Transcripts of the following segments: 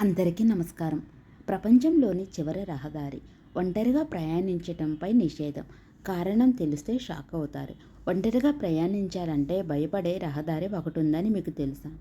అందరికీ నమస్కారం. ప్రపంచంలోని చివరి రహదారి ఒంటరిగా ప్రయాణించటంపై నిషేధం. కారణం తెలిస్తే షాక్ అవుతారు. ఒంటరిగా ప్రయాణించాలంటే భయపడే రహదారి ఒకటి ఉందని మీకు తెలుసా?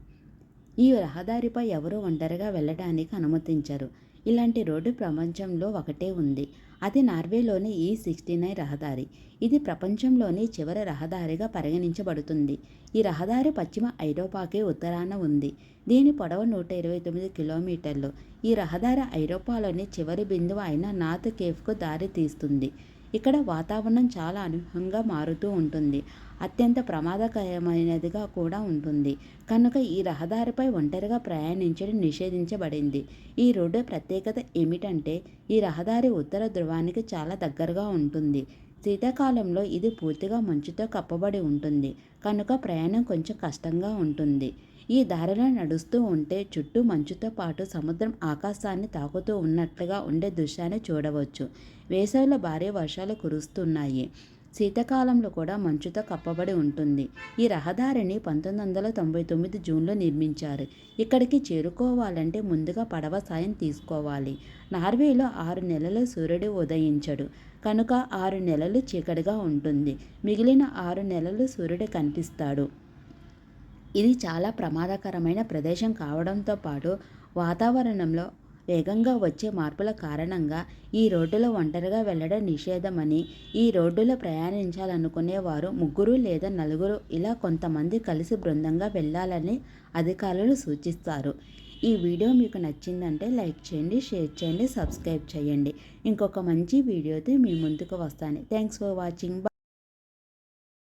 ఈ రహదారిపై ఎవరూ ఒంటరిగా వెళ్ళడానికి అనుమతించరు. ఇలాంటి రోడ్డు ప్రపంచంలో ఒకటే ఉంది. అది నార్వేలోని ఈ సిక్స్టీ నైన్ రహదారి. ఇది ప్రపంచంలోని చివరి రహదారిగా పరిగణించబడుతుంది. ఈ రహదారి పశ్చిమ ఐరోపాకి ఉత్తరాన ఉంది. దీని పొడవు నూట ఇరవై తొమ్మిది కిలోమీటర్లు. ఈ రహదారి ఐరోపాలోని చివరి బిందువు అయిన నార్త్ కేఫ్కు దారి తీస్తుంది ఇక్కడ వాతావరణం చాలా అనూహ్యంగా మారుతూ ఉంటుంది. అత్యంత ప్రమాదకరమైనదిగా కూడా ఉంటుంది. కనుక ఈ రహదారిపై ఒంటరిగా ప్రయాణించడం నిషేధించబడింది. ఈ రోడ్డు ప్రత్యేకత ఏమిటంటే ఈ రహదారి ఉత్తర ధ్రువానికి చాలా దగ్గరగా ఉంటుంది. శీతాకాలంలో ఇది పూర్తిగా మంచుతో కప్పబడి ఉంటుంది. కనుక ప్రయాణం కొంచెం కష్టంగా ఉంటుంది. ఈ దారిలో నడుస్తూ ఉంటే చుట్టూ మంచుతో పాటు సముద్రం ఆకాశాన్ని తాకుతూ ఉన్నట్లుగా ఉండే దృశ్యాన్ని చూడవచ్చు. వేసవిలో భారీ వర్షాలు కురుస్తున్నాయి. శీతాకాలంలో కూడా మంచుతో కప్పబడి ఉంటుంది. ఈ రహదారిని పంతొమ్మిది వందల తొంభై తొమ్మిది జూన్లో నిర్మించారు. ఇక్కడికి చేరుకోవాలంటే ముందుగా పడవ సాయం తీసుకోవాలి. నార్వేలో ఆరు నెలలు సూర్యుడు ఉదయించడు. కనుక ఆరు నెలలు చీకటిగా ఉంటుంది. మిగిలిన ఆరు నెలలు సూర్యుడు కనిపిస్తాడు. ఇది చాలా ప్రమాదకరమైన ప్రదేశం కావడంతో పాటు వాతావరణంలో వేగంగా వచ్చే మార్పుల కారణంగా ఈ రోడ్డులో ఒంటరిగా వెళ్ళడం నిషేధమని ఈ రోడ్డులో ప్రయాణించాలనుకునే వారు ముగ్గురు లేదా నలుగురు ఇలా కొంతమంది కలిసి బృందంగా వెళ్ళాలని అధికారులు సూచిస్తారు. ఈ వీడియో మీకు నచ్చిందంటే లైక్ చేయండి షేర్ చేయండి సబ్స్క్రైబ్ చేయండి. ఇంకొక మంచి వీడియోతో మీ ముందుకు వస్తాను. Thanks for watching.